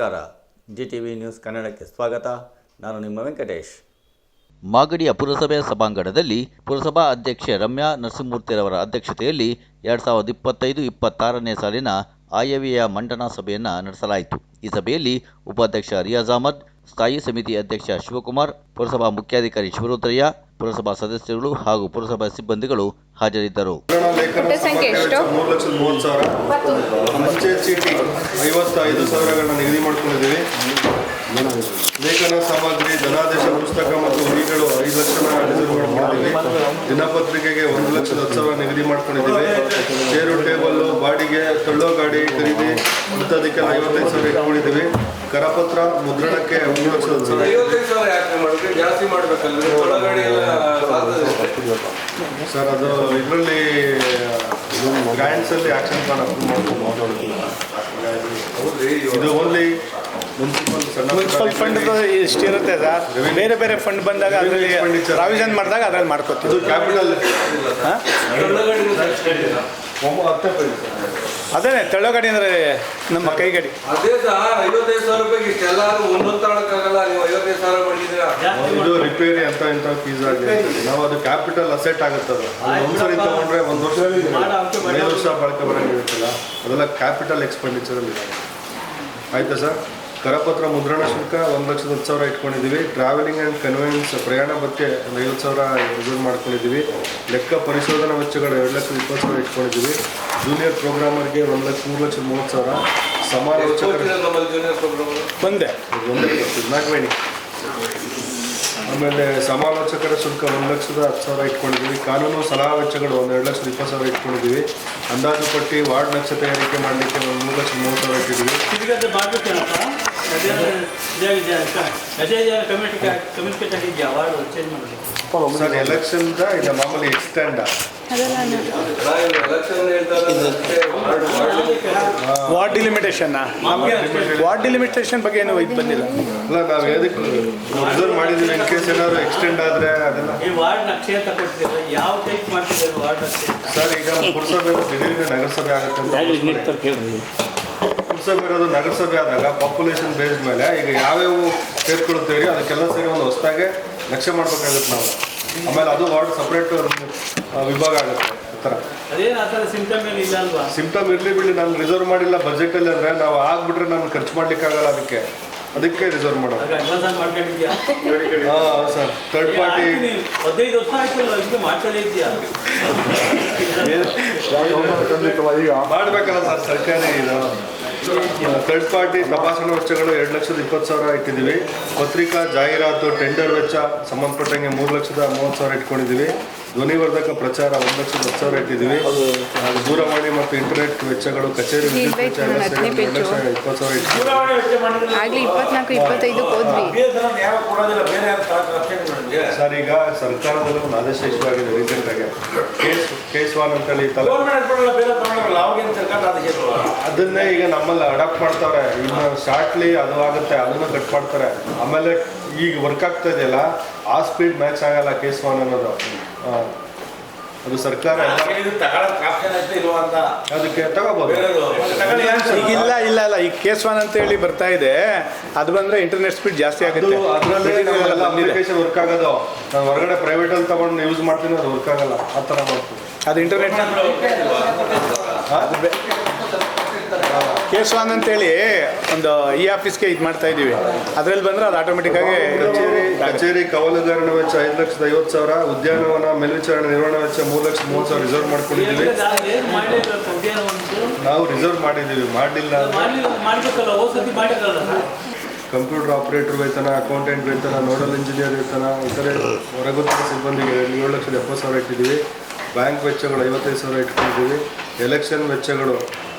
ನಮಸ್ಕಾರ. G T V news ಕನ್ನಡಕ್ಕೆ ಸ್ವಾಗತ. ನಾನು ನಿಮ್ಮ ವೆಂಕಟೇಶ್. ಮಾಗಡಿಯ ಪುರಸಭೆ ಸಭಾಂಗಣದಲ್ಲಿ ಪುರಸಭಾ ಅಧ್ಯಕ್ಷೆ ರಮ್ಯಾ ನರಸಿಂಹಮೂರ್ತಿರವರ ಅಧ್ಯಕ್ಷತೆಯಲ್ಲಿ ಎರಡು ಸಾವಿರದ ಇಪ್ಪತ್ತೈದು ಇಪ್ಪತ್ತಾರನೇ ಸಾಲಿನ ಆಯವ್ಯಯ ಮಂಡನಾ ಸಭೆಯನ್ನು ನಡೆಸಲಾಯಿತು. ಈ ಸಭೆಯಲ್ಲಿ ಉಪಾಧ್ಯಕ್ಷ ರಿಯಾಜ್ ಅಹಮದ್, ಸ್ಥಾಯಿ ಸಮಿತಿ ಅಧ್ಯಕ್ಷ ಶಿವಕುಮಾರ್, ಪುರಸಭಾ ಮುಖ್ಯಾಧಿಕಾರಿ ಶಿವರುದ್ರಯ್ಯ ಪುರಸಭಾ ಸದಸ್ಯರುಗಳು ಹಾಗೂ ಪುರಸಭಾ ಸಿಬ್ಬಂದಿಗಳು ಹಾಜರಿದ್ದರು. ಪುಟ್ಟ ಸಂಖ್ಯೆ ಎಷ್ಟು? ಮೂರು ಲಕ್ಷದ ಮೂವತ್ತು ಸಾವಿರ ಮುಂಚೆ ಚೀಟಿ ಐವತ್ತೈದು ಸಾವಿರಗಳನ್ನ ನಿಗದಿ ಮಾಡ್ಕೊಂಡಿದ್ದೀವಿ. ಲೇಖನ ಸಾಮಗ್ರಿ ಜನಾದೇಶ ಪುಸ್ತಕ ಮತ್ತು ಹುಡಿಗಳು ಐದು ಲಕ್ಷ ರಿಸರ್ವ್ ಮಾಡ್ಕೊಂಡಿದ್ದೀವಿ ದಿನಪತ್ರಿಕೆಗೆ ಒಂದು ಲಕ್ಷದ ಹತ್ತು ಸಾವಿರ ನಿಗದಿ ಮಾಡ್ಕೊಂಡಿದ್ದೀವಿ. ಚೇರು ಟೇಬಲ್ಲು ಬಾಡಿಗೆ ತಳ್ಳೋ ಗಾಡಿ ಖರೀದಿ ಇಂಥದಕ್ಕೆಲ್ಲ ಐವತ್ತೈದು ಸಾವಿರ ಇಟ್ಕೊಂಡಿದ್ದೀವಿ. ಕರಪತ್ರ ಮುದ್ರಣಕ್ಕೆ ಮೂರು ಲಕ್ಷದ ಹತ್ತು ಸಾವಿರ. ಜಾಸ್ತಿ ಮಾಡ್ಬೇಕಲ್ಲ ಸರ್ ಅದು ಇದರಲ್ಲಿ ಗಾಯನ್ಸಲ್ಲಿ ಅಲ್ಲಿ ಆಕ್ಷನ್ ಪ್ಲಾನ್ ಅಪ್ರೂವ್ ಮಾಡ್ಕೊಂಡು ಇದು ಓನ್ಲಿ ಮುನ್ಸಿಪಲ್ ಫಂಡ್ ಎಷ್ಟು ಇರುತ್ತೆ ಇಷ್ಟಿರುತ್ತೆ ಸರ್ ಬೇರೆ ಬೇರೆ ಫಂಡ್ ಬಂದಾಗ ಅದರಲ್ಲಿ. ಪ್ರಾವಿಷನ್ ಮಾಡಿದಾಗ ಅದ್ರಲ್ಲಿ ಮಾಡ್ಕೋತೀವಿ. ಕ್ಯಾಪಿಟಲ್ ಹತ್ತೇ ಅದೇ ತೆಳ್ಳಗಡಿ ಅಂದರೆ ನಮ್ಮ ಕೈಗಡಿ. ಅದೇ ಸರ್ ಐವತ್ತೈದು ಸಾವಿರ ರೂಪಾಯಿಗೆ ಇಷ್ಟೆಲ್ಲಾರು ಒಂದೊಂದು ತಗೊಳಕ್ಕಾಗಲ್ಲ ನೀವು ಐವತ್ತೈದು ಸಾವಿರ ಮಾಡಿದ್ದೀರಾ? ಇದು ರಿಪೇರಿ ಅಂತ ಇಂಥ ಫೀಸ್ ಆಗಿದೆ? ನಾವು ಅದು ಕ್ಯಾಪಿಟಲ್ ಅಸೆಟ್ ಆಗುತ್ತೆ ಅದು ಒಂದ್ಸರಿ ತಗೊಂಡ್ರೆ ಒಂದು ವರ್ಷ ಐದು ವರ್ಷ ಬಳಕೆ ಬರಂಗಿರುತ್ತಲ್ಲ ಅದೆಲ್ಲ ಕ್ಯಾಪಿಟಲ್ ಎಕ್ಸ್ಪೆಂಡಿಚರ್ ಅಲ್ಲಿ ಇದೆ. ಆಯ್ತಾ ಸರ್? ಕರಪತ್ರ ಮುದ್ರಣ ಶುಲ್ಕ ಒಂದು ಲಕ್ಷದ ಹತ್ತು ಸಾವಿರ ಇಟ್ಕೊಂಡಿದ್ದೀವಿ ಟ್ರಾವೆಲಿಂಗ್ ಆ್ಯಂಡ್ ಕನ್ವೆನ್ಸ್ ಪ್ರಯಾಣ ಬಗ್ಗೆ ಒಂದು ಐವತ್ತು ಸಾವಿರ ರಿಸರ್ವ್ ಮಾಡ್ಕೊಂಡಿದ್ದೀವಿ ಲೆಕ್ಕ ಪರಿಶೋಧನಾ ವೆಚ್ಚಗಳು ಎರಡು ಲಕ್ಷದ ಇಪ್ಪತ್ತು ಸಾವಿರ ಇಟ್ಕೊಂಡಿದ್ದೀವಿ ಜೂನಿಯರ್ ಪ್ರೋಗ್ರಾಮರ್ಗೆ ಒಂದು ಲಕ್ಷ ಮೂರು ಲಕ್ಷದ ಮೂವತ್ತು ಸಾವಿರ ಸಮಾಲೋಚಕರ ನಮ್ಮಲ್ಲಿ ಜೂನಿಯರ್ ಪ್ರೋಗ್ರಾಮರ್ ಬಂದೆ ಒಂದೇ ನಾಲ್ಕು ಆಮೇಲೆ ಸಮಾಲೋಚಕರ ಶುಲ್ಕ ಒಂದು ಲಕ್ಷದ ಹತ್ತು ಸಾವಿರ ಇಟ್ಕೊಂಡಿದ್ದೀವಿ ಕಾನೂನು ಸಲಹಾ ವೆಚ್ಚಗಳು ಒಂದೆರಡು ಎರಡು ಲಕ್ಷದ ಇಪ್ಪತ್ತು ಸಾವಿರ ಇಟ್ಕೊಂಡಿದ್ದೀವಿ ಅಂದಾಜು ಪಟ್ಟಿ ವಾರ್ಡ್ ನಕ್ಷೆ ತಯಾರಿಕೆ ಮಾಡಲಿಕ್ಕೆ ಒಂದು ಮೂರು ಲಕ್ಷದ ಮೂವತ್ತು ಸಾವಿರ ಇಟ್ಟಿದ್ದೀವಿ ಸರ್ ಎಲೆಕ್ಷನ್ದ ಇದು ಮಾಮೂಲಿ ಎಕ್ಸ್ಟೆಂಡ್ ವಾರ್ಡ್ ಡಿಲಿಮಿಟೇಷನ್ ನಮಗೆ ವಾರ್ಡ್ ಡಿಲಿಮಿಟೇಷನ್ ಬಗ್ಗೆ ಏನು ಇದು ಬಂದಿಲ್ಲ? ಅಲ್ಲ ನಾವು ಎದಕ್ಕೆ ಅಬ್ಸರ್ವ್ ಮಾಡಿದ್ದೀವಿ ಇನ್ ಕೇಸ್ ಏನಾದ್ರು ಎಕ್ಸ್ಟೆಂಡ್ ಆದರೆ ಅದೆಲ್ಲ. ಈ ವಾರ್ಡ್ ನಕ್ಷೆ ಅಂತ ಕೊಡ್ತಿದ್ರೆ ಯಾವ ಟೈಪ್ ಮಾಡ್ತಿದ್ದಾರೆ ವಾರ್ಡ್ ನಕ್ಷೆ? ಸರ್ ಈಗ ಪುರಸಭೆ ದಿಢೀರ್ನೆ ನಗರಸಭೆ ಆಗುತ್ತೆ ಅಂತ ಪುರಸಭೆ ಇರೋದು ನಗರಸಭೆ ಆದಾಗ ಪಾಪ್ಯುಲೇಷನ್ ಬೇಸ್ ಮೇಲೆ ಈಗ ಯಾವ್ಯಾವ ಸೇರ್ಕೊಳ್ತೀವಿ ಅದಕ್ಕೆಲ್ಲ ಸೇರಿ ಒಂದು ಹೊಸದಾಗೆ ಲಕ್ಷ್ಯ ಮಾಡ್ಬೇಕಾಗುತ್ತೆ ನಾವು. ಆಮೇಲೆ ಅದು ವಾರ್ಡ್ ಸಪ್ರೇಟ್ ವಿಭಾಗ ಆಗುತ್ತೆ ಈ ಥರ ಸಿಂಪ್ಟಮ್ ಇರಲಿ ಬಿಡಿ ನಾನು ರಿಸರ್ವ್ ಮಾಡಿಲ್ಲ ಬಜೆಟಲ್ಲಿ ಅಂದ್ರೆ ನಾವು ಆಗ್ಬಿಟ್ರೆ ನಾನು ಖರ್ಚು ಮಾಡ್ಲಿಕ್ಕಾಗಲ್ಲ ಅದಕ್ಕೆ. ಅದಕ್ಕೆ ರಿಸರ್ವ್ ಮಾಡೋದು. ಹಾಂ ಸರ್ ಥರ್ಡ್ ಪಾರ್ಟಿ ಮಾಡಬೇಕಲ್ಲ ಸರ್ ಸರ್ಕಾರಿ ಇದು. ಥರ್ಡ್ ಪಾರ್ಟಿ ತಪಾಸಣಾ ವೆಚ್ಚಗಳು ಎರಡು ಲಕ್ಷದ ಇಪ್ಪತ್ತು ಸಾವಿರ ಇಟ್ಟಿದ್ದೀವಿ. ಪತ್ರಿಕಾ ಜಾಹೀರಾತು ಟೆಂಡರ್ ವೆಚ್ಚ ಸಂಬಂಧಪಟ್ಟಂಗೆ ಮೂರು ಲಕ್ಷದ ಮೂವತ್ತು ಸಾವಿರ ಇಟ್ಕೊಂಡಿದ್ದೀವಿ. ಧ್ವನಿವರ್ಧಕ ಪ್ರಚಾರ ಒಂದು ಲಕ್ಷದ ಹತ್ತು ಸಾವಿರ ಇಟ್ಟಿದ್ದೀವಿ. ಹಾಗೂ ದೂರವಾಣಿ ಮತ್ತು ಇಂಟರ್ನೆಟ್ ವೆಚ್ಚಗಳು ಕಚೇರಿ ವಿದ್ಯುತ್ ವೆಚ್ಚ ಎಲ್ಲ ಸೇರಿ ಎರಡು ಲಕ್ಷ ಇಪ್ಪತ್ತು ಸಾವಿರ ಇಟ್ಟಿದ್ದೀವಿ. ಸರ್ ಈಗ ಸರ್ಕಾರದಲ್ಲಿ ಒಂದು ಆದೇಶ ಇಶ್ಯೂ ಆಗಿದೆ ರೀಸೆಂಟಾಗಿ ಕೇಸ್ ಕೇಸ್ ವಾನ್ ಅಂತೇಳಿ ತಲೆ ಅದನ್ನೇ ಈಗ ನಮ್ಮಲ್ಲಿ ಅಡಾಪ್ಟ್ ಮಾಡ್ತಾರೆ. ಇನ್ನು ಶಾರ್ಟ್ಲಿ ಅದು ಆಗುತ್ತೆ ಅದನ್ನು ಕಟ್ ಮಾಡ್ತಾರೆ. ಆಮೇಲೆ ಈಗ ವರ್ಕ್ ಆಗ್ತಾ ಇದೆಯಲ್ಲ ಆ ಸ್ಪೀಡ್ ಮ್ಯಾಚ್ ಆಗಲ್ಲ ಕೇಸ್ ಒನ್ ಅನ್ನೋದು. ಅದು ಸರ್ಕಾರ ಅದಕ್ಕೆ ತಗೋಬಹುದು ಈಗ ಇಲ್ಲ ಇಲ್ಲ ಇಲ್ಲ ಈಗ ಕೇಸ್ ಒನ್ ಅಂತ ಹೇಳಿ ಬರ್ತಾ ಇದೆ. ಅದು ಬಂದ್ರೆ ಇಂಟರ್ನೆಟ್ ಸ್ಪೀಡ್ ಜಾಸ್ತಿ ಆಗುತ್ತೆ. ಅಪ್ಲಿಕೇಶನ್ ವರ್ಕ್ ಆಗೋದು. ನಾನು ಹೊರಗಡೆ ಪ್ರೈವೇಟಲ್ಲಿ ತಗೊಂಡು ಯೂಸ್ ಮಾಡ್ತೀನಿ ಅದು ವರ್ಕ್ ಆಗಲ್ಲ. ಆ ಥರ ಮಾಡ್ತೀನಿ ಅದು ಇಂಟರ್ನೆಟ್ ಕೇಸ್ ಒನ್ ಅಂತೇಳಿ ಒಂದು ಈ ಆಫೀಸ್ಗೆ ಇದು ಮಾಡ್ತಾ ಇದೀವಿ ಅದ್ರಲ್ಲಿ ಬಂದ್ರೆ ಅದು ಆಟೋಮೆಟಿಕ್ ಆಗಿ ಕಚೇರಿ ಕಚೇರಿ ಕವಲುಗಾರನ ವೆಚ್ಚ ಐದು ಲಕ್ಷದ ಐವತ್ತು ಸಾವಿರ, ಉದ್ಯಾನವನ ಮೇಲ್ವಿಚಾರಣೆ ನಿರ್ವಹಣಾ ವೆಚ್ಚ ಮೂರು ಲಕ್ಷ ಮೂವತ್ತು ಸಾವಿರ ರಿಸರ್ವ್ ಮಾಡ್ಕೊಂಡಿದ್ದೀವಿ. ನಾವು ರಿಸರ್ವ್ ಮಾಡಿದ್ದೀವಿ, ಮಾಡಲಿಲ್ಲ ಕಂಪ್ಯೂಟರ್ ಆಪರೇಟರ್ ವೇತನ ಅಕೌಂಟೆಂಟ್ ವೇತನ ನೋಡಲ್ ಇಂಜಿನಿಯರ್ ವೇತನ, ಇತರೆ ಹೊರಗುತ್ತಿಗೆ ಸಿಬ್ಬಂದಿಗೆ ಏಳು ಲಕ್ಷದ ಎಪ್ಪತ್ತು ಸಾವಿರ ಇಟ್ಟಿದ್ದೀವಿ. ಬ್ಯಾಂಕ್ ವೆಚ್ಚಗಳು ಐವತ್ತೈದು ಸಾವಿರ ಇಟ್ಕೊಂಡಿದ್ದೀವಿ. ಎಲೆಕ್ಷನ್ ವೆಚ್ಚಗಳು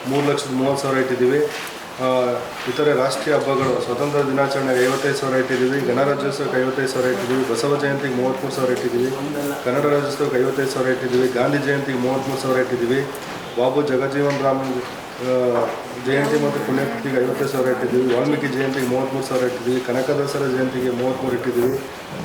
ಮೂರು ಲಕ್ಷದ ಮೂವತ್ತು ಸಾವಿರ ಇಟ್ಟಿದ್ದೀವಿ. ಇತರೆ ರಾಷ್ಟ್ರೀಯ ಹಬ್ಬಗಳು ಸ್ವಾತಂತ್ರ್ಯ ದಿನಾಚರಣೆಗೆ ಐವತ್ತೈದು ಸಾವಿರ ಇಟ್ಟಿದ್ದೀವಿ ಗಣರಾಜ್ಯೋತ್ಸವಕ್ಕೆ ಐವತ್ತೈದು ಸಾವಿರ ಇಟ್ಟಿದ್ದೀವಿ ಬಸವ ಜಯಂತಿಗೆ ಮೂವತ್ತ್ಮೂರು ಸಾವಿರ ಇಟ್ಟಿದ್ದೀವಿ ಕನ್ನಡ ರಾಜ್ಯೋತ್ಸವಕ್ಕೆ ಐವತ್ತೈದು ಸಾವಿರ ಇಟ್ಟಿದ್ದೀವಿ ಗಾಂಧಿ ಜಯಂತಿಗೆ ಮೂವತ್ತ್ಮೂರು ಸಾವಿರ ಇಟ್ಟಿದ್ದೀವಿ ಬಾಬು ಜಗಜೀವನ್ ರಾಮ್ ಆ, ಜಯಂತಿ ಮತ್ತು ಪುಣ್ಯಕೃತಿಗೆ ಐವತ್ತೈದು ಸಾವಿರ ಇಟ್ಟಿದ್ದೀವಿ. ವಾಲ್ಮೀಕಿ ಜಯಂತಿಗೆ ಮೂವತ್ತ್ಮೂರು ಸಾವಿರ ಇಟ್ಟಿದ್ದೀವಿ. ಕನಕದಾಸರ ಜಯಂತಿಗೆ ಮೂವತ್ತ್ಮೂರು ಇಟ್ಟಿದ್ದೀವಿ.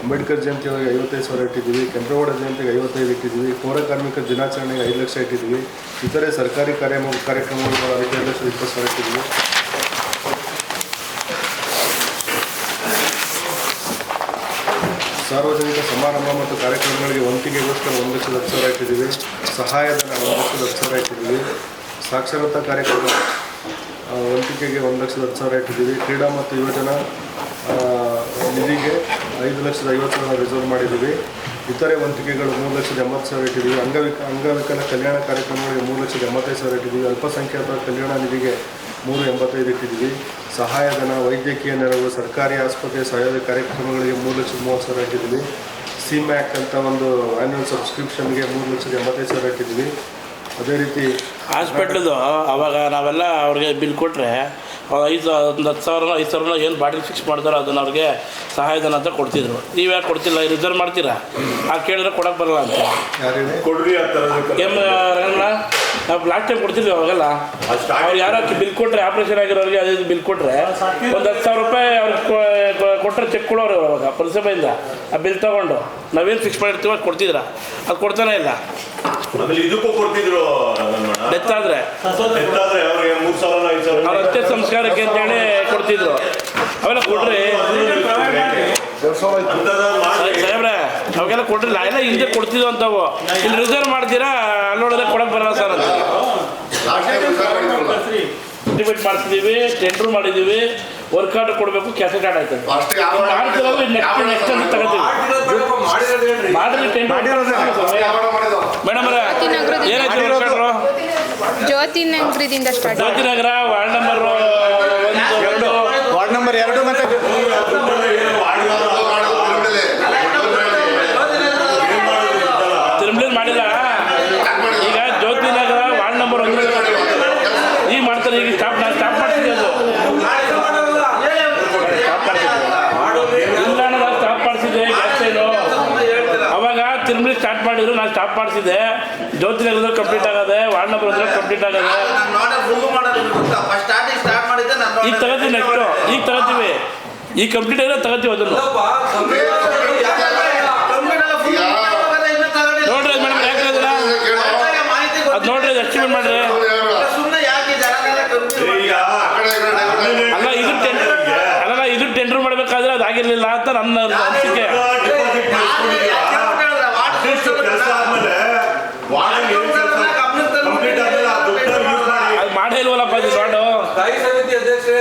ಅಂಬೇಡ್ಕರ್ ಜಯಂತಿಯವರಿಗೆ ಐವತ್ತೈದು ಸಾವಿರ ಇಟ್ಟಿದ್ದೀವಿ. ಕೆಂಪೇಗೌಡ ಜಯಂತಿಗೆ ಐವತ್ತೈದು ಇಟ್ಟಿದ್ದೀವಿ. ಪೌರ ಕಾರ್ಮಿಕರ ದಿನಾಚರಣೆಗೆ ಐದು ಲಕ್ಷ ಇಟ್ಟಿದ್ದೀವಿ. ಇತರೆ ಸರ್ಕಾರಿ ಕಾರ್ಯ ಕಾರ್ಯಕ್ರಮಗಳು ಐದು ಲಕ್ಷ ಇಪ್ಪತ್ತು ಸಾವಿರ ಇಟ್ಟಿದ್ದೀವಿ. ಸಾರ್ವಜನಿಕ ಸಮಾರಂಭ ಮತ್ತು ಕಾರ್ಯಕ್ರಮಗಳಿಗೆ ವಂತಿಗೆಗೋಸ್ಕರ ಒಂದು ಲಕ್ಷದ ಹತ್ತು ಸಾವಿರ ಇಟ್ಟಿದ್ದೀವಿ. ಸಹಾಯದ ಒಂದು ಲಕ್ಷದ ಹತ್ತು ಇಟ್ಟಿದ್ದೀವಿ. ಸಾಕ್ಷರತಾ ಕಾರ್ಯಕ್ರಮ ವಂತಿಕೆಗೆ ಒಂದು ಲಕ್ಷದ ಹತ್ತು ಸಾವಿರ ಇಟ್ಟಿದ್ದೀವಿ. ಕ್ರೀಡಾ ಮತ್ತು ಯುವಜನ ನಿಧಿಗೆ ಐದು ಲಕ್ಷದ ಐವತ್ತು ಸಾವಿರ ರಿಸರ್ವ್ ಮಾಡಿದ್ದೀವಿ. ಇತರೆ ವಂತಿಕೆಗಳು ಮೂರು ಲಕ್ಷದ ಎಂಬತ್ತು ಸಾವಿರ ಇಟ್ಟಿದ್ದೀವಿ. ಅಂಗವಿಕ ಅಂಗವಿಕಲ ಕಲ್ಯಾಣ ಕಾರ್ಯಕ್ರಮಗಳಿಗೆ ಮೂರು ಲಕ್ಷದ ಎಂಬತ್ತೈದು ಸಾವಿರ ಇಟ್ಟಿದ್ದೀವಿ. ಅಲ್ಪಸಂಖ್ಯಾತ ಕಲ್ಯಾಣ ನಿಧಿಗೆ ಮೂರು ಎಂಬತ್ತೈದು ಇಟ್ಟಿದ್ದೀವಿ. ಸಹಾಯಧನ, ವೈದ್ಯಕೀಯ ನೆರವು, ಸರ್ಕಾರಿ ಆಸ್ಪತ್ರೆ ಸಹಾಯದ ಕಾರ್ಯಕ್ರಮಗಳಿಗೆ ಮೂರು ಲಕ್ಷದ ಮೂವತ್ತು ಸಾವಿರ ಇಟ್ಟಿದ್ದೀವಿ. ಸಿ ಮ್ಯಾಕ್ ಅಂತ ಒಂದು ಆ್ಯನ್ಯುವಲ್ ಸಬ್ಸ್ಕ್ರಿಪ್ಷನ್ಗೆ ಮೂರು ಲಕ್ಷದ ಎಂಬತ್ತೈದು ಸಾವಿರ ಇಟ್ಟಿದ್ದೀವಿ. ಅದೇ ರೀತಿ ಹಾಸ್ಪಿಟ್ಲದು ಅವಾಗ ನಾವೆಲ್ಲ ಅವ್ರಿಗೆ ಬಿಲ್ ಕೊಟ್ಟರೆ ಐದು ಸಾವಿರ ಒಂದು ಹತ್ತು ಸಾವಿರ ಐದು ಸಾವಿರ ಏನು ಬಾಡಿಗೆ ಫಿಕ್ಸ್ ಮಾಡ್ತಾರೋ ಅದನ್ನು ಅವ್ರಿಗೆ ಸಹಾಯಧನ ಅಂತ ಕೊಡ್ತಿದ್ರು. ನೀವು ಯಾಕೆ ಕೊಡ್ತಿಲ್ಲ? ರಿಸರ್ವ್ ಮಾಡ್ತೀರಾ? ಆ ಕೇಳಿದ್ರೆ ಕೊಡಕ್ಕೆ ಬರಲ್ಲ ಅಂತ. ಕೊಡ್ರಿ ಎಂ ರಂಗಣ್ಣ ನಾವು ಲಾಸ್ಟ್ ಟೈಮ್ ಕೊಡ್ತಿದ್ವಿ ಅವಾಗೆಲ್ಲ. ಅವ್ರು ಯಾರೋ ಬಿಲ್ ಕೊಟ್ಟರೆ ಆಪ್ರೇಷನ್ ಆಗಿರೋರಿಗೆ ಅದೇ ಬಿಲ್ ಕೊಟ್ಟರೆ ಒಂದು ಹತ್ತು ಸಾವಿರ ರೂಪಾಯಿ ಅವ್ರಿಗೆ ಕೊಟ್ಟರೆ ಚೆಕ್ ಕೊಡೋರು ಅವಾಗ ಪುರಸಭೆಯಿಂದ ಆ ಬಿಲ್ ತೊಗೊಂಡು. ನಾವೇನು ಫಿಕ್ಸ್ ಮಾಡಿರ್ತೀವೋ ಅದು ಕೊಡ್ತಿದ್ರ? ಅದು ಕೊಡ್ತಾನೆ ಇಲ್ಲ. ಆಮೇಲೆ ಇದಕ್ಕೂ ಕೊಡ್ತಿದ್ರು ಅವ್ರಿಗೆ ಮೂರ್ ಸಾವಿರ ಐದು ಸಾವಿರ ಅವ್ರ ಅಂತ್ಯ ಸಂಸ್ಕಾರಕ್ಕೆ ಅಂತೇಳಿ ಕೊಡ್ತಿದ್ರು. ಅವೆಲ್ಲ ಕೊಡ್ರಿ. ಸಾಹೇಬ್ರೆ ಅವಾಗೆಲ್ಲ ಕೊಡ್ರಿಲ್ಲ. ಎಲ್ಲ ಹಿಂದೆ ಕೊಡ್ತಿದ್ವು ಅಂತವು. ಇಲ್ಲಿ ರಿಸರ್ವ್ ಮಾಡ್ತೀರಾ? ನೋಡಿದ್ರೆ ಕೊಡಕ್ ಬರಲ್ಲ ಸರ್ ಅಂತ. ಮಾಡಿಸಿದೀವಿ ಟೆಂಡರ್ ಮಾಡಿದೀವಿ. ವರ್ಕ್ ಆರ್ಡರ್ ಕೊಡಬೇಕು ಕ್ಯಾಸೆಟ್ ಕಾರ್ಡ್ ಆಯ್ತದೆ. ಮೇಡಮ್ ಏನಾಯ್ತು ಜ್ಯೋತಿ ನಗರದಿಂದ ಸ್ಟಾರ್ಟ್ ಜ್ಯೋತಿನಗರ ವಾರ್ಡ್ ನಂಬರ್ ಒಂದು ವಾರ್ಡ್ ನಂಬರ್ ಎರಡು ಮತ್ತೆ ತಿರುಮಲಿ ಮಾಡಿಲ್ಲ ಈಗ ಜ್ಯೋತಿ ನಗರ ವಾರ್ಡ್ ನಂಬರ್ ಒಂದು ಈಗ ಮಾಡ್ತಾರೆ ಈಗ ಸ್ಟಾಪ್ ನಾನು ಸ್ಟಾಪ್ ಮಾಡ್ತೀನಿ ಅದು ಇಲ್ಲ ನಾನು ಸ್ಟಾಪ್ ಮಾಡಿಸಿದ್ದೆ ಗ್ಯಾಸ್ ಲೈನು ಅವಾಗ ತಿರುಮಲಿ ಸ್ಟಾರ್ಟ್ ಮಾಡಿದ್ರು ನಾನು ಸ್ಟಾಪ್ ಮಾಡಿಸಿದ್ದೆ. ಜ್ಯೋತಿ ನಗರದಲ್ಲಿ ಕಂಪ್ಲೀಟ್ ಆಗದೆ ವಾರ್ಡ್ ನಂಬರ್ ಒಂದ್ರಲ್ಲಿ ಕಂಪ್ಲೀಟ್ ಆಗದೆ. ಈಗ ತಗೋತೀವಿ ನೆಕ್ಸ್ಟ್ ಈಗ ತಗೋತೀವಿ. ಈಗ ಕಂಪ್ಲೀಟ್ ಆಗಿರೋ ತಗೋತೀವಿ ಅದನ್ನು. ನೋಡ್ರಿ ಮೇಡಮ್ ಯಾಕೆ ಅದನ್ನ ಅದು ನೋಡ್ರಿ ಎಸ್ಟಿಮೇಟ್ ಮಾಡ್ರಿ. ಅಲ್ಲ ಇದು ಟೆಂಡರ್ ಅಲ್ಲ ಇದು ಟೆಂಡರ್ ಮಾಡ್ಬೇಕಾದ್ರೆ ಅದಾಗಿರ್ಲಿಲ್ಲ ಅಂತ ನನ್ನ ಅನಿಸಿಕೆ ಕೆಲಸ ಆದ್ಮೇಲೆ ವಾರ್ಡ್ ಕಂಪ್ಲೀಟ್ ಆದ್ಮೇಲೆ ಆ ದುಡ್ಡನ್ನ ಯೂಸ್ ಮಾಡಿ ಅದು ಮಾಡೇ ಇಲ್ವಲ್ಲಪ್ಪ ಇದು ವಾರ್ಡು ಸ್ಥಾಯಿ ಸಮಿತಿ ಅಧ್ಯಕ್ಷರೇ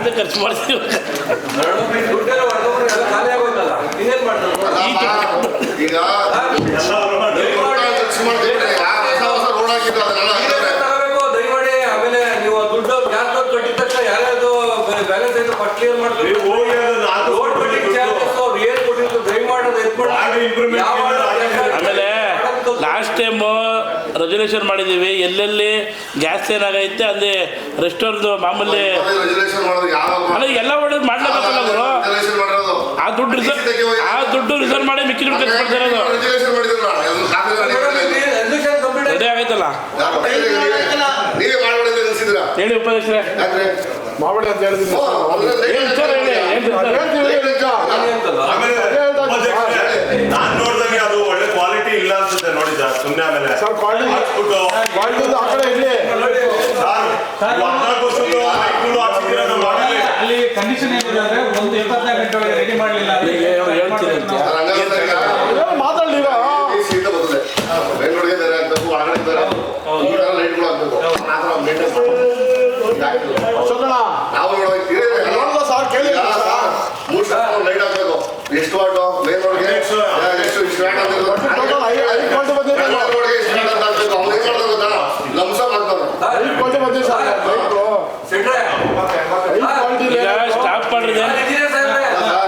improvement ಖರ್ಚು ಮಾಡ್ತೀವಿ ಆಗಿದೆ. ಆಮೇಲೆ ಲಾಸ್ಟ್ ಟೈಮು ರೆಸಲ್ಯೂಷನ್ ಮಾಡಿದ್ದೀವಿ. ಎಲ್ಲೆಲ್ಲಿ ಗ್ಯಾಸ್ ಏನಾಗೈತೆ ಅಲ್ಲಿ ರೆಸ್ಟೋರೆಂಟ್ ಮಾಮೂಲಿ ಅಲ್ಲ ಎಲ್ಲ ಒಳ್ಳೇದು ಮಾಡ್ಲೇಬೇಕಲ್ಲ ಅವರು ಆ ದುಡ್ಡು ರಿಸರ್ವ್ ಆ ದುಡ್ಡು ರಿಸರ್ವ್ ಮಾಡಿ ಮಿಕ್ಕಿ ದುಡ್ಡು ಖರ್ಚು ಮಾಡ್ತಾರೆ ರೆಡಿ ಆಗೈತಲ್ಲ ಹೇಳಿ ಉಪಾಧ್ಯಕ್ಷರೇ ಅಂತ ಹೇಳಿದ್ರು ನಾನ್ ನೋಡ್ದಂಗೆ ಅದು ಒಳ್ಳೆ ಕ್ವಾಲಿಟಿ ಇಲ್ಲ ಸುಮ್ನೆ ಆಮೇಲೆ. ಸರ್, quality- ಹಾಕ್ಬಿಟ್ಟು ಆ ಕಡೆ ಇರಲಿ. ಸರ್ ಹದಿನಾಲ್ಕು ವರ್ಷದ್ದು. ಅಲ್ಲಿ ಕಂಡೀಷನ್ ಏನಿದೆ ಅಂದ್ರೆ ಒಂದು ಇಪ್ಪತ್ನಾಲ್ಕು ಗಂಟೆ ಒಳಗೆ ರೆಡಿ ಮಾಡಲಿಲ್ಲ ಈಗ ಹೇಳ್ತೀನಿ ಅಂತ. ಮಾತಾಡಲಿ ಈಗ. ಶೀತ ಬರ್ತದೆ ಬೆಂಗಳೂರಿಗೆ ಬೇರೆ ಆಗ್ಬೇಕು ಒಳಗಡೆ ಬೇರೆ ಈ ತರ ಲೈಟ್ಗಳು ಆಗ್ಬೇಕು. ಆ ಥರ ನಾವು ನೋಡ್ದ ಸರ್ ಕೇಳಿ ಮೂರು ಸಾವಿರ ಲೈಟ್ ಹಾಕ್ಬೇಕು. ಎಷ್ಟು ವಾಟು ಮೇನ್ ರೋಡ್ಗೆ ಎಷ್ಟು ಇಷ್ಟು ವ್ಯಾಟ್ ಟೋಟಲ್ ಐದು ಐದು ಕೋಟಿ ಬಂದಿದೆ ರೋಡ್ಗೆ ಇಷ್ಟು ವ್ಯಾಟ್ ಅಂತ ಹಾಕ್ಬೇಕು ಅವ್ನು ಏನು ಮಾಡೋದು ಗೊತ್ತಾ ಲಂಸ ಮಾಡ್ತಾನೆ ಐದು ಸರ್ ಬೈಕು ಸೆಟ್ರೆ ಐದು ಕ್ವಾಲಿಟಿ ಸ್ಟಾಪ್ ಮಾಡಿದೆ ಸರ್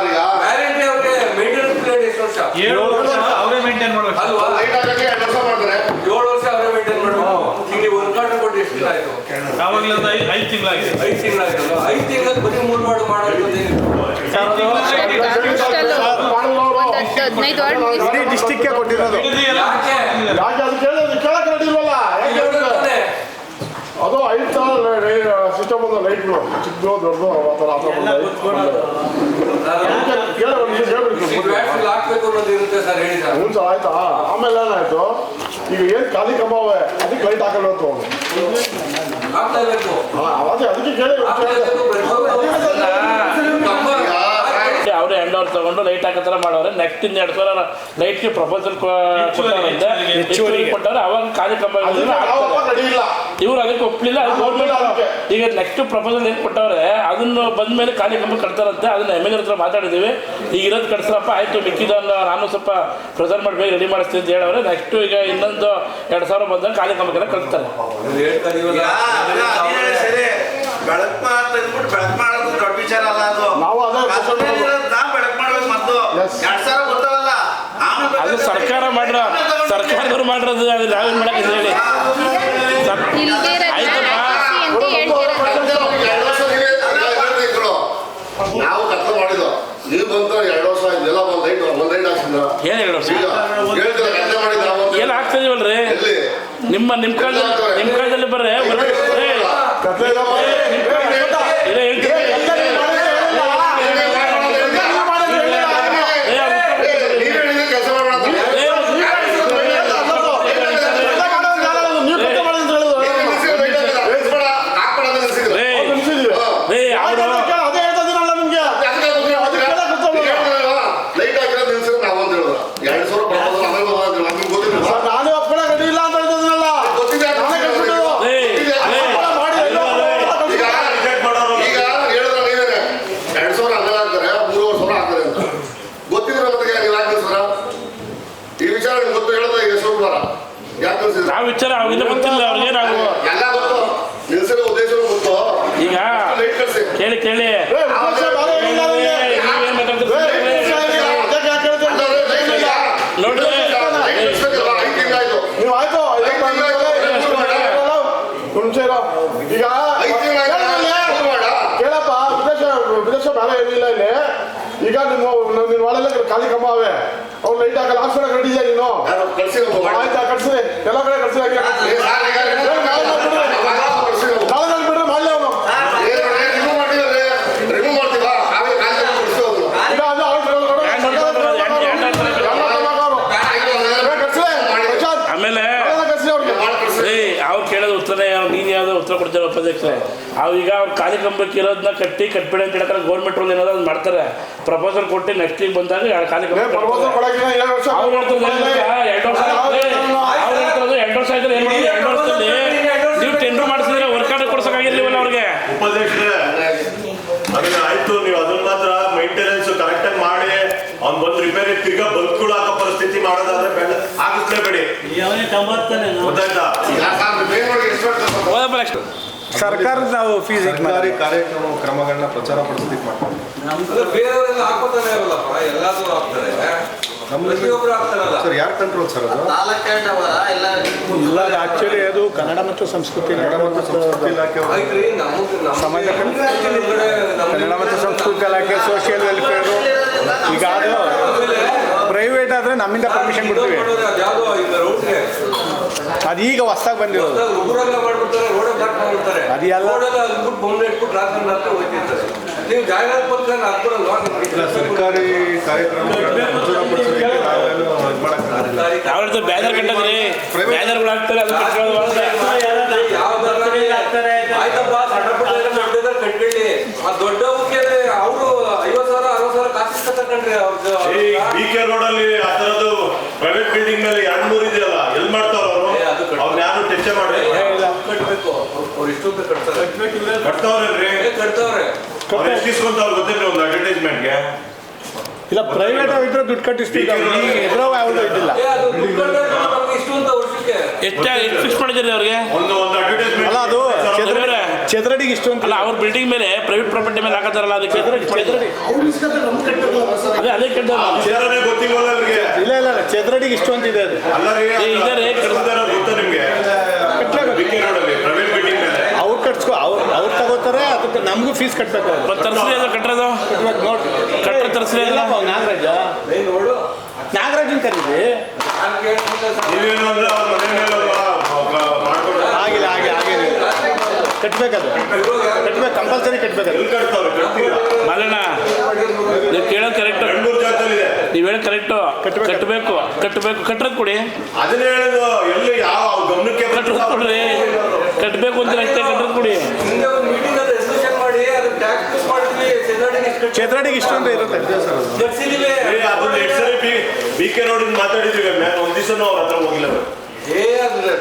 ಈಗ ವ್ಯಾರಂಟಿ ಅವ್ರಿಗೆ ಮೇಂಟೆನೆನ್ಸ್ ಪೀರಿಯಡ್ ಎಷ್ಟು ವರ್ಷ? ಏಳು ವರ್ಷ ಅವರೇ ಮೇಂಟೈನ್ ಮಾಡ್ಬೇಕು. ಅಲ್ವಾ? ಏಳು ವರ್ಷ ಅವರೇ ಮೇಂಟೈನ್ ಮಾಡಬೇಕು. ಈಗ ಒಂದು ಕಾರ್ಡ್ ಕೊಟ್ಟು ಎಷ್ಟು ದಿನ ಆಯ್ತು? ಯಾವಾಗಲೂ ಒಂದು ಐದು ಐದು ತಿಂಗಳಾಗಿದೆ. ಐದು ತಿಂಗಳಾಯ್ತಲ್ಲ? ಐದು ತಿಂಗಳಿಗೆ ಬರೀ ಮೂರು ಮಾಡು ಮಾಡೋದು ಒಂದು ಹತ್ತು ಹದಿನೈದು ವಾರ್ಡ್ ಮುಗಿಸಿ ಇಡೀ ಡಿಸ್ಟಿಕ್ಗೆ ಕೊಟ್ಟಿರೋದು. ಯಾಕೆ? ಯಾಕೆ ಅದು ಕೇಳೋದು ಕೇಳಕ್ಕೆ ಹೇಳ್ತಾರೆ? ಅದು? ಐದು ಸಾವಿರ ಸಿಸ್ಟಮ್ ಒಂದು ಲೈಟ್ಗಳು ಚಿಕ್ಕದು ದೊಡ್ಡದು ಆ ಥರ ಆ ಥರ ಅನ್ನೋದು ಇರುತ್ತೆ ಸರ್ ಹ್ಞೂ ಆಯ್ತಾ? ಆಮೇಲೆ ಏನಾಯ್ತು? ಈಗ ಏನು ಖಾಲಿ ಕಂಬವೆ ಅದಕ್ಕೆ ಲೈಟ್ ಹಾಕಲ್ಲ ಅಂತ ಅವ್ನು. ಅದಕ್ಕೆ ಕೇಳಿ ಅವರೇ ತಗೊಂಡು ಲೈಟ್ ಹಾಕೋ ಥರ ಮಾಡೋರೆ ನೆಕ್ಸ್ಟ್ ಇನ್ನು ಎರಡು ಸಾವಿರ ಲೈಟ್ಗೆ ಪ್ರಪೋಸಲ್ ಕೊಟ್ಟವರಿಂದ ಹೆಚ್ಚುವರಿ ಕೊಟ್ಟವ್ರೆ ಅವಾಗ ಇಲ್ಲ. ಇವ್ರು ಅದಕ್ಕೆ ಒಪ್ಪಲಿಲ್ಲ ಅದು ಗೌರ್ಮೆಂಟ್ ಈಗ ನೆಕ್ಸ್ಟ್ ಪ್ರಪೋಸಲ್ ಏನು ಕೊಟ್ಟವ್ರೆ ಅದನ್ನು ಬಂದ ಮೇಲೆ ಖಾಲಿ ಕಂಬ ಕಟ್ತಾರಂತೆ. ಅದನ್ನ ಎಂ ಎಲ್ ಹತ್ರ ಮಾತಾಡಿದ್ದೀವಿ ಈಗ ಇರೋದು ಕಟ್ಸ್ರಪ್ಪ ಆಯ್ತು ಮಿಕ್ಕಿದನ್ನು ನಾನು ಸ್ವಲ್ಪ ಪ್ರೆಸೆಂಟ್ ಮಾಡಿ ರೆಡಿ ಮಾಡಿಸ್ತೀನಿ ಅಂತ ಹೇಳವ್ರೆ. ನೆಕ್ಸ್ಟ್ ಈಗ ಇನ್ನೊಂದು ಎರಡು ಸಾವಿರ ಬಂದಾಗ ಖಾಲಿ ಕಂಬಕ್ಕೆಲ್ಲ ಕಟ್ತಾರೆ ಬೆಳಕ್ ತಂದ್ಬಿಟ್ಟು ಬೆಳಕ್ ಮಾಡೋದು ದೊಡ್ಡ ವಿಚಾರ ಅಲ್ಲ ಅದು. ನಾವು ಅದೇ question ಮಾಡೋದು. ನಾವು ಬೆಳಕ್ ಮಾಡ್ಬೇಕು ಮೊದ್ಲು Yes. ಎರಡ್ ಸಾವಿರ ಗೊತ್ತಾವಲ್ಲ ಆಮೇಲೆ ಅದು ಬೇಕಾದ್ರೆ ಸರ್ಕಾರ ಮಾಡ್ರ ಸರ್ಕಾರದವ್ರು ಮಾಡಿರೋದು ಅದು ನಾವೇನು ಮಾಡಕ್ಕೆ ಹೇಳಿ. ನಾವು ಬಂತ ಎರಡು ವರ್ಷ ಆಯ್ತು. ಎಲ್ಲ ಒಂದು ಲೈಟ್ ಒಂದು ಲೈಟ್ ಹಾಕ್ಸಿದ್ರ ಏನು ಹೇಳ್ತೀರ ನಿಮ್ಮ ನಿಮ್ಮ ಕಾಲದಲ್ಲಿ ನಿಮ್ಮ ಕಾಲದಲ್ಲಿ ಬರ್ರೆ ಕತ್ಲೆ ಇಲ್ಲಪ್ಪ. ಇಲ್ಲ ಹೇಳ್ತೀನಿ ಏ, ಅದು- ನೀವ್ ಹೇಳಿದ್ರೆ ಕೆಲಸ ಮಾಡೋಣ ಅಂತ. ಏ, ನೀವು ಕತೆ ಮಾಡಿ ಅಂತ ಹೇಳಿದ್ರು. ನಿಲ್ಸಿದ್ರೆ ಲೈಟ್ ಹಾಕಿಲ್ಲ. ನಿಲ್ಸ್ಬೇಡ, ಹಾಕ್ಬೇಡ ಅಂತ ನಿಲ್ಸಿದ್ರು. ಏ, ಅವ್ರು ನಿಲ್ಸಿದ್ವಿ. ಏ, ಆಯ್ತು, ಅವ್ರು- ಅದೇ ಕೇಳು, ಅದೇ ಹೇಳ್ತಾ ಇದೀನಲ್ಲ ನಿಮ್ಗೆ ಅದಕ್ಕೆ ಗೊತ್ತಿಲ್ಲ, ಅದಕ್ಕೆ ಅದಕ್ಕೆ ಗೊತ್ತಿಲ್ಲ. ಈಗ ಹೇಳಿದ್ರಲ್ವಾ, ಲೈಟ್ ಹಾಕಿರೋದು ನಿಲ್ಸಿದ್ರೆ ನಾವು ಅಂತ ಹೇಳಿದ್ರು. ಎರಡು ಸಾವಿರ ಪ್ರಪೋಸಲ್ ಆಮೇಲೆ ಬಂದ್ರೆ ನಮ್ಗೆ ಗೊತ್ತಿಲ್ಲ ಸರ್, ನಾನೇ ಒಪ್ಕೊಳಕ್ ರೆಡಿ ಇಲ್ಲ ಅಂತ ಹೇಳ್ತಿದ್ದೀನಲ್ಲ ಗೊತ್ತಿದೆ ಅಂತ ನಾನೇ ಕಳ್ಸಿದ್ದು. ಏ, ಏ, ಮಾಡಿ ಎಲ್ಲ ಈಗ ಈಗ ಹೇಳಿದ್ರೆ ನೀವೇನೆ ಎರಡು ಸಾವಿರ ಹಂಗಲ್ಲ ಹಾಕ್ತಾರೆ ಮೂರುವರೆ ಸಾವಿರ ಹಾಕ್ತಾರೆ ಅಂತ ಗೊತ್ತಿದ್ರೆ ಮತ್ತೆ ನೀವು ಯಾಕೆ ನಿಲ್ಸಿದ್ರ ಈ ವಿಚಾರ ನಿಮ್ಗೆ ಗೊತ್ತು ಹೇಳಿದ್ರೆ ಈಗ ಸೋಮವಾರ ಯಾಕೆ ನಿಲ್ಸಿದ್ರ ನಾವು ವಿಚಾರ ಅವ್ರಿಗೆ ಗೊತ್ತಿಲ್ಲ ಅವ್ರಿಗೆ ನಾವು ಎಲ್ಲ ಗೊತ್ತು ನಿಲ್ಸಿರೋ ಉದ್ದೇಶನೂ ಗೊತ್ತು ಈಗ ಲೈಟ್ ಕಳ್ಸಿ ಕೇಳಿ ಕೇಳಿ ಏ, ಉದ್ದೇಶ ಬೇರೆ ಏನಿಲ್ಲ ಏ, ನನಗೆ. ನೀವೇನ್ ಮಾತಾಡ್ತೀರಿ? ಏ, ಉದ್ದೇಶ ಏನಿಲ್ಲ. ಅದಕ್ಕೆ ಯಾಕೆ ಹೇಳ್ತೀರಿ? ಅಲ್ಲ, ಲೈಟ್ ಇಲ್ಲ. ನೋಡ್ರಿ ಲೈಟ್ ಕಳ್ಸ್ಬೇಕಲ್ಲ, ಐದು ತಿಂಗಳಾಯ್ತು ನೀವು ಆಯ್ತು ಐದಪ್ಪ, ಐದು ತಿಂಗಳಾಯ್ತು, ಐದು ಮೂರು ಮಾಡ. ಕೇಳಿ ಇರು. ಈಗ. ಕೇಳಪ್ಪ ವಿದೇಶ ವಿದೇಶ ಬೇರೆ ಏನಿಲ್ಲ ಇಲ್ಲಿ ಈಗ ನಿಮ್ಮ ನಿನ್ನ ಒಳಗೆ ಖಾಲಿ ಕಂಬ ಅವೆ ಅವ್ನು ಲೈಟ್ ಹಾಕಲ್ಲ ರೆಡಿ ಇದೆಯಾ ನೀನು. ಆಯ್ತಾ ಕಟ್ಸಿ ಎಲ್ಲ ಕಡೆ ಕಟ್ಸಿ ಹಾಕಿ ಏ, ಸಾರ್, ಈಗ ಕಳ್ಸಿ ಹೋಗು. ನಾಳೆ ಬಿಡ್ರಿ ಮಾಡ್ಲಿ ಅವನು ಏ, ನೋಡಿ, remove ಮಾಡಿದ್ರೆ remove ಮಾಡ್ತೀವಾ? ಆಮೇಲೆ ಖಾಲಿ ಮಾಡಿ ಕಳ್ಸಿ ಹೋಗು. ಈಗ ಅದು ಅವ್ರು ಕೇಳೋದು ನೋಡಿ. ಹ್ಯಾಂಡ್ ಮಾಡ್ತಾರೆ, ಹ್ಯಾಂಡ್- ಹ್ಯಾಂಡ್ ಮಾಡ್ತಾರೆ. ಎಲ್ಲ ಕ್ರಮ ಅವರು. ಏ, ಕಟ್ಸಿ. ಪ್ರಶಾಂತ್, ಆಮೇಲೆ ಎಲ್ಲ ಕಟ್ಸಿ ಅವ್ರಿಗೆ ಮಾಡಿ ಕಳ್ಸಿ. ಏ ಅವ್ರು ಕೇಳೋದು ಉತ್ತರನೇ ನೀನು ಯಾವ್ದು ಅವು ಈಗ ಅವ್ರು ಖಾಲಿ ಕಂಬಕ್ಕೆ ಇರೋದನ್ನ ಕಟ್ಟಿ ಕಟ್ಬಿಡಿ ಅಂತ ಹೇಳ್ತಾರೆ. ಗೌರ್ಮೆಂಟ್ ರೂಲ್ ಏನಾದ್ರು ಅದು ಮಾಡ್ತಾರೆ. ಪ್ರಪೋಸಲ್ ಕೊಟ್ಟು ನೆಕ್ಸ್ಟ್ ಈಗ ಬಂದಾಗ ಎರಡು ಖಾಲಿ ಕಂಬ ಎರಡು ವರ್ಷ ಎರಡು ವರ್ಷ ಆಯ್ತು. ಎರಡು ಆಯ್ತಾರೆ ಎರಡು ವರ್ಷದಲ್ಲಿ ನೀವು ಟೆಂಡರ್ ಮಾಡಿಸಿದ್ರೆ ವರ್ಕ್ ಆರ್ಡರ್ ಕೊಡ್ಸೋಕ್ಕಾಗಿರ್ಲಿವಲ್ಲ ಅವ್ರಿಗೆ. ಆಯ್ತು ನೀವು ಅದನ್ನ ಮಾತ್ರ ಮೈಂಟೆನೆನ್ಸ್ ಕರೆಕ್ಟಾಗಿ ಮಾಡಿ ಅವ್ನ್ ಬಂದ್ ರಿಪೇರಿ ತಿರ್ಗಾ ಆಗೋ ಪರಿಸ್ಥಿತಿ ಮಾಡೋದಾದ್ರೆ ಬೇಡ ಆಗಿಸ್ಲೇಬೇಡಿ ಗೊತ್ತಾಯ್ತಾ? ಸರ್ಕಾರದ ನಾವು ಫೀಸ್ ಸರ್ಕಾರಿ ಕಾರ್ಯಕ್ರಮ ಕ್ರಮಗಳನ್ನ ಪ್ರಚಾರ ಪಡಿಸೋದಕ್ಕೆ ಮಾಡ್ತಾರೆ. ಯಾರು ಕಂಟ್ರೋಲ್ ಸರ್ ಅದು? ಇಲ್ಲ ಆಕ್ಚುಲಿ ಅದು ಕನ್ನಡ ಮತ್ತು ಸಂಸ್ಕೃತಿ ಕನ್ನಡ ಮತ್ತು ಸಂಸ್ಕೃತಿ ಇಲಾಖೆ ಸಮಾಜ ಕನ್ನಡ ಮತ್ತು ಸಂಸ್ಕೃತಿ ಇಲಾಖೆ ಸೋಷಿಯಲ್ ವೆಲ್ಫೇರ್ ಈಗ ಅದು ಪ್ರೈವೇಟ್ ಆದರೆ ನಮ್ಮಿಂದ ಪರ್ಮಿಷನ್ ಬಿಡ್ತೀವಿ ಅದು ಈಗ ಹೊಸ್ದಾಗಿ ಬಂದಿರೋದು ಅದೆಲ್ಲ ಅದು ಎಲ್ಲ- ರೋಡೆಲ್ಲ ಸರ್ಕಾರಿ ಕಾರ್ಯಕ್ರಮ ಬ್ಯಾನರ್ ಕಟ್ಟದ್ರಿ? ಬ್ಯಾನರ್ಗಳು ಹಾಕ್ತಾರೆ ಅದು. ಆಯ್ತಪ್ಪ ಸಣ್ಣ ಪುಟ್ಟ ಕಟ್ಕೊಳ್ಳಿ ಆ ದೊಡ್ಡವಕ್ಕೆ ಅವರು ಸಾವಿರ ಸಾವಿರ ಕಾಸು ಬಿ ಕೆ ರೋಡ್ ಅಲ್ಲಿ ಆ ತರದ್ದು ಪ್ರೈವೇಟ್ ಬಿಲ್ಡಿಂಗ್ ಮೇಲೆ ಎರಡ್ ಮೂರು ಇದೆಯಲ್ಲ ಎಲ್ ಮಾಡ್ತಾರ? ಅವರು ಯಾರು ಟೆಚ್ಚೆ ಮಾಡಿ ಕಟ್ಬೇಕು. ಅವ್ರು ಇಷ್ಟೊಂದು ಕಟ್ತಾರೆ. ಕಟ್ತಾವ್ರೇನ್ರಿ ಏ, ಕಟ್ತವ್ರೆ. ಅವ್ರು ಎಷ್ಟು ಇಸ್ಕೊಂತಾವ್ರು ಗೊತ್ತಿಲ್ಲ ಒಂದು ಅಡ್ವರ್ಟೈಸ್ಮೆಂಟ್ಗೆ ಇಲ್ಲ ಪ್ರೈವೇಟ್ ಆಗಿದ್ರೆ ದುಡ್ಡು ಕಟ್ಟಿಸ್ತೀವಿ. ಈಗ ಎದುರೋ ಯಾವುದು ವರ್ಷಕ್ಕೆ. ಎಷ್ಟು ಎಷ್ಟು ಫಿಕ್ಸ್ ಮಾಡಿದ್ದೀರಿ ಅವ್ರಿಗೆ? ಒಂದು ಒಂದು ಅಡ್ವರ್ಟೈಸ್ಮೆಂಟ್ ಅಲ್ಲ ಅದು ಚದ್ರ ಬೇರೆ. ಚದರಡಿಗೆ ಇಷ್ಟು ಅಂತ ಅಲ್ಲ ಅವ್ರ ಬಿಲ್ಡಿಂಗ್ ಮೇಲೆ ಪ್ರೈವೇಟ್ ಪ್ರಾಪರ್ಟಿ ಮೇಲೆ ಹಾಕತ್ತಾರಲ್ಲ ಅದಕ್ಕೆ ಚದರಡಿ ಅದೇ ಅದೇ ಕೆಟ್ಟದಲ್ಲ ಗೊತ್ತಿಲ್ವಲ್ಲ ಅವ್ರಿಗೆ ಇಲ್ಲ ಇಲ್ಲ ಇಲ್ಲ ಚದರಡಿಗೆ ಇಷ್ಟು ಅಂತ ಇದೆ ಅದು. ಅಲ್ಲ ರೀ ಏ, ಇದೆ ರೀ. ಕಟ್ಸ್ತಾರ ಗೊತ್ತಾ ನಿಮ್ಗೆ? ಬಿ ಕೆ ರೋಡ್ ಅಲ್ಲಿ ಪ್ರೈವೇಟ್ ಅವ್ರು ಕಟ್ಸ್ಕೊ ಅವ್ರು ಅವ್ರು ತಗೋತಾರೆ ಅದಕ್ಕೆ ನಮಗೂ ಫೀಸ್ ಮತ್ತೆ ತರಿಸ್ರಿ ಅದು ಕಟ್ಟರೋದು ಕಟ್ಬೇಕು ನೋಡಿ ಕಟ್ರೆ ತರಿಸ್ರಿ ಇಲ್ಲಪ್ಪ ನಾಗರಾಜ? ನಾಗರಾಜನ್ ಕರೀರಿ. ಆಗಿಲ್ಲ ಹಾಗೆ ಹಾಗೇನಿಲ್ಲ ಕಟ್ಬೇಕದು ಕಟ್ಬೇಕು ಕಂಪಲ್ಸರಿ ಕಟ್ಬೇಕದು ಮಲ್ಲಣ್ಣ ನೀವು ಕೇಳೋದು ಕರೆಕ್ಟ್ ನೀವು ಹೇಳೋದು ಕರೆಕ್ಟು ಕಟ್ಟಬೇಕು ಕಟ್ಟಬೇಕು ಕಟ್ಟೋದು ಕೊಡಿ. ಅದನ್ನೇ ಹೇಳೋದು ಎಲ್ಲಿ ಯಾವ ಗಮನಕ್ಕೆ ಕಟ್ಟೋದು ಕೊಡ್ರಿ. ಕಟ್ಟಬೇಕು ಅಂತ ಅಷ್ಟೇ ಕಟ್ಟೋದು ಕೊಡಿ. ಹಿಂದೆ ಒಂದು ಮೀಟಿಂಗ್ ಅದು ರೆಸಲ್ಯೂಷನ್ ಮಾಡಿ ಅದಕ್ಕೆ ಟ್ಯಾಕ್ಸ್ ಫಿಕ್ಸ್ ಮಾಡ್ತೀವಿ ಚಂದ್ರಡಿಗೆ ಇಷ್ಟು ಅಂತ ಇರುತ್ತೆ. ಬಿ ಕೆ ರೋಡ್ ಮಾತಾಡಿದ್ವಿ ಮ್ಯಾಮ್ ಒಂದ್ ದಿವಸನೂ ಅವ್ರ ಹತ್ರ ಹೋಗಿಲ್ಲ. ಏ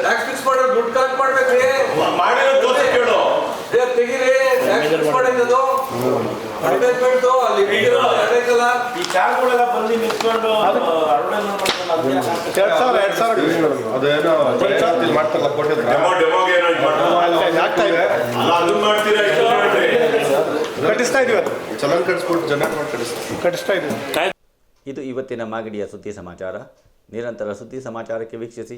ಟ್ಯಾಕ್ಸ್ ಫಿಕ್ಸ್ ಮಾಡೋದು ದುಡ್ಡು ಕಲೆಕ್ಟ್ ಮಾಡ್ಬೇಕ್ರಿ. ಮಾಡಿರೋ ಕೇಳು. ಏ, ತೆಗೀರಿ. ಟ್ಯಾಕ್ಸ್ ಫಿಕ್ಸ್ ಮಾಡಿದ್ದು ಅಡ್ವರ್ಟೈಸ್ಮೆಂಟ್ ಅಲ್ಲಿ ವಿಡಿಯೋ ಐತಲ್ಲ ಈ ಚಾರ್ಗಳೆಲ್ಲ ಬಂದು ನಿಂತ್ಕೊಂಡು ಎರಡು ಸಾವಿರ ಎರಡು ಸಾವಿರ ಅದೇನೋ ಪಂಚಾಯತ್ ಮಾಡ್ತಾರಲ್ಲ ಕೊಟ್ಟಿದ್ರು. ಡೆಮೋ ಡೆಮೋಗೆ ಏನೋ ಇದು ಮಾಡ್ತಾರೆ. ಆಗ್ತಾ ಇದೆ. ಅಲ್ಲ ಅದನ್ನ ಮಾಡ್ತೀರಾ ಇದು ಮಾಡ್ರಿ ಕಟ್ಟಿಸ್ತಾ ಇದೀವಿ ಅದು. ಚಲನ್ ಕಟ್ಸ್ಬಿಟ್ಟು ಜನ ಮಾಡಿ ಕಳಿಸ್ತಾರೆ ಕಟ್ಟಿಸ್ತಾ ಇದೀವಿ. ಇದು ಇವತ್ತಿನ ಮಾಗಡಿಯ ಸುದ್ದಿ ಸಮಾಚಾರ. ನಿರಂತರ ಸುದ್ದಿ ಸಮಾಚಾರಕ್ಕೆ ವೀಕ್ಷಿಸಿ.